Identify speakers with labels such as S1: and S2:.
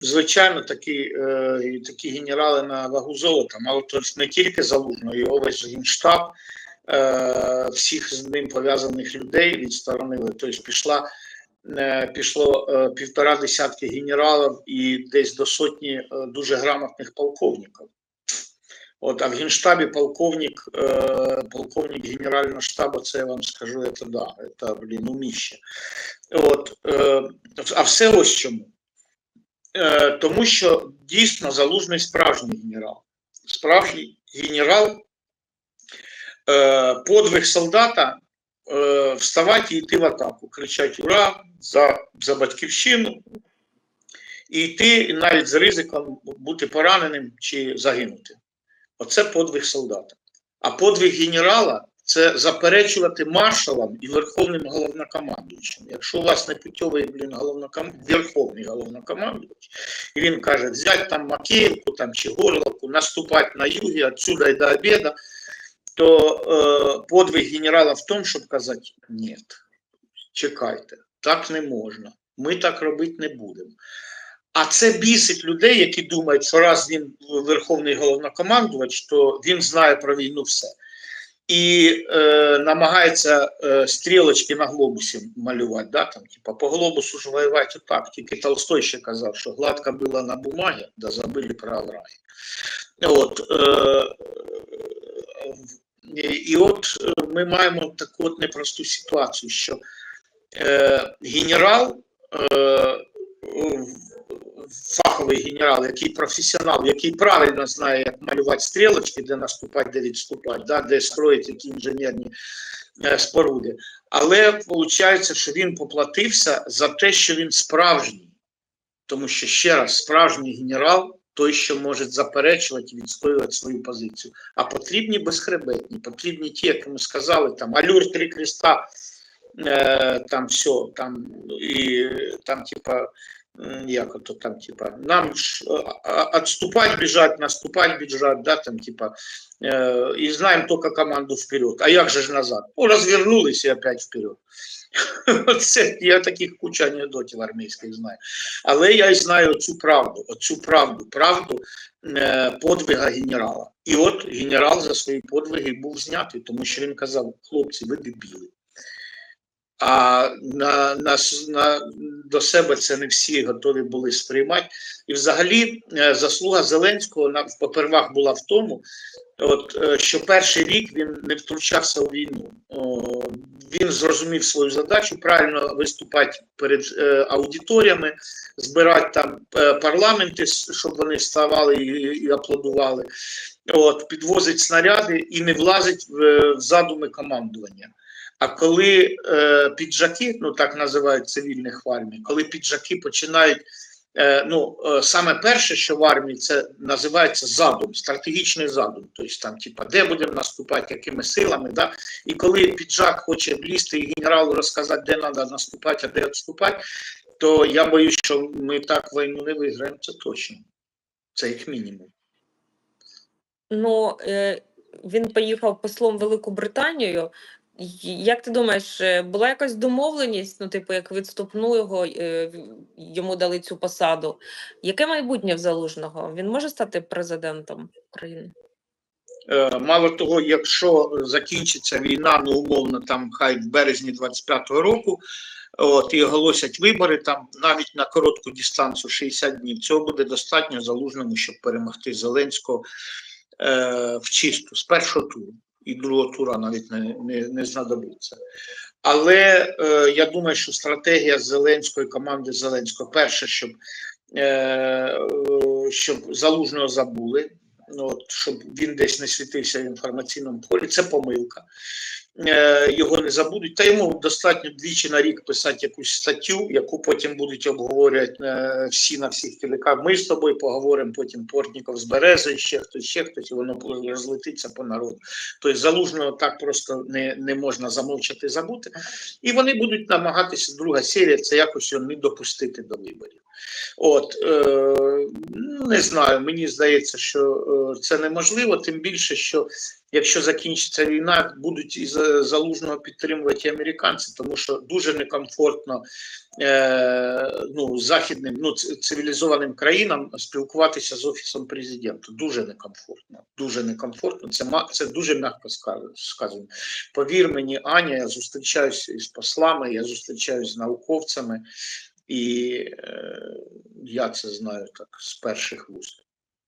S1: звичайно, такі, е, такі генерали на вагу золота, мало ж не тільки залужно, його весь генштаб, е, всіх з ним пов'язаних людей відсторонили. Тобто пішла, е, пішло е, півтора десятки генералів і десь до сотні е, дуже грамотних полковників. От, а в генштабі полковник, е, полковник генерального штабу, це я вам скажу, це да, це, блін, уміще. От, е, а все ось чому. Е, тому що дійсно залужний справжній генерал. Справжній генерал, е, подвиг солдата е, вставати і йти в атаку, кричати Ура! за, за батьківщину, і йти навіть з ризиком бути пораненим чи загинути. Оце подвиг солдата. А подвиг генерала це заперечувати маршалам і верховним головнокомандуючим. Якщо у вас не путьовий блін, головноком... верховний головнокомандуючий, і він каже, взяти там Макеївку там, чи Горловку, наступати на югі, отсюда і до обіду, то е, подвиг генерала в тому, щоб казати, ні, чекайте, так не можна, ми так робити не будемо. А це бісить людей, які думають, що раз він верховний головнокомандувач, то він знає про війну все. І е, намагається е, стрілочки на глобусі малювати. Да? Там, типа, по глобусу ж воювати так. Тільки Толстой ще казав, що гладко було на бумагі, да забили про рай. От, е, і от е, ми маємо таку от непросту ситуацію, що е, генерал. Е, фаховий генерал, який професіонал, який правильно знає, як малювати стрілочки, де наступати, де відступати, да, де строїть які інженерні е, споруди. Але виходить, що він поплатився за те, що він справжній. Тому що ще раз, справжній генерал той, що може заперечувати і відстоювати свою позицію. А потрібні безхребетні, потрібні ті, як ми сказали, там алюр три креста, е, там все, там і там, типа як ото там, типа, нам ж отступать, бежать, наступать, бежать, да, там, типа, э, и знаем только команду вперед. А як же ж назад? О, развернулись и опять вперед. Я таких куча анекдотів армійських знаю. Але я й знаю цю правду, оцю правду, правду е, подвига генерала. І от генерал за свої подвиги був знятий, тому що він казав, хлопці, ви дебіли. А на, на, на, до себе це не всі готові були сприймати. І взагалі е, заслуга Зеленського на попервах була в тому, от, е, що перший рік він не втручався у війну. Він зрозумів свою задачу правильно виступати перед е, аудиторіями, збирати там е, парламенти, щоб вони вставали і, і аплодували, от, підвозить снаряди і не влазить в, в задуми командування. А коли е, піджаки, ну так називають цивільних в армії, коли піджаки починають, е, ну е, саме перше, що в армії це називається задум, стратегічний задум. Тобто там, типа, де будемо наступати, якими силами. Да? І коли піджак хоче влізти і генералу розказати, де треба наступати, а де відступати, то я боюсь, що ми так війну не виграємо. Це точно. Це як мінімум.
S2: Ну, е, він поїхав послом Велику Британію. Як ти думаєш, е, була якась домовленість, ну, типу, як відступну його е, йому дали цю посаду? Яке майбутнє в залужного? Він може стати президентом України?
S1: Е, мало того, якщо закінчиться війна, ну умовно, там хай в березні 25-го року, от і оголосять вибори там навіть на коротку дистанцію 60 днів. Цього буде достатньо залужному, щоб перемогти Зеленського в чисту з першого туру і другого тура навіть не не, не знадобиться. Але е, я думаю, що стратегія Зеленської команди Зеленського перше, щоб е, щоб залужного забули, ну, от, щоб він десь не світився в інформаційному полі, це помилка. Е, його не забудуть, та йому достатньо двічі на рік писати якусь статтю, яку потім будуть обговорювати е, всі на всіх телеках. Ми з тобою поговоримо, потім Портніков з Берези, ще хтось, ще хтось, і воно розлетиться по народу. Тобто залужного так просто не не можна замовчати, забути. І вони будуть намагатися, друга серія, це якось його не допустити до виборів. От е, не знаю, мені здається, що е, це неможливо, тим більше, що якщо закінчиться війна, будуть і залужного підтримувати американці, тому що дуже некомфортно е, ну, західним, ну, цивілізованим країнам спілкуватися з офісом президента. Дуже некомфортно. Дуже некомфортно. Це це дуже м'яко сказано. Повір мені, Аня, я зустрічаюся із послами, я зустрічаюся з науковцями, і е, я це знаю так з перших вуст.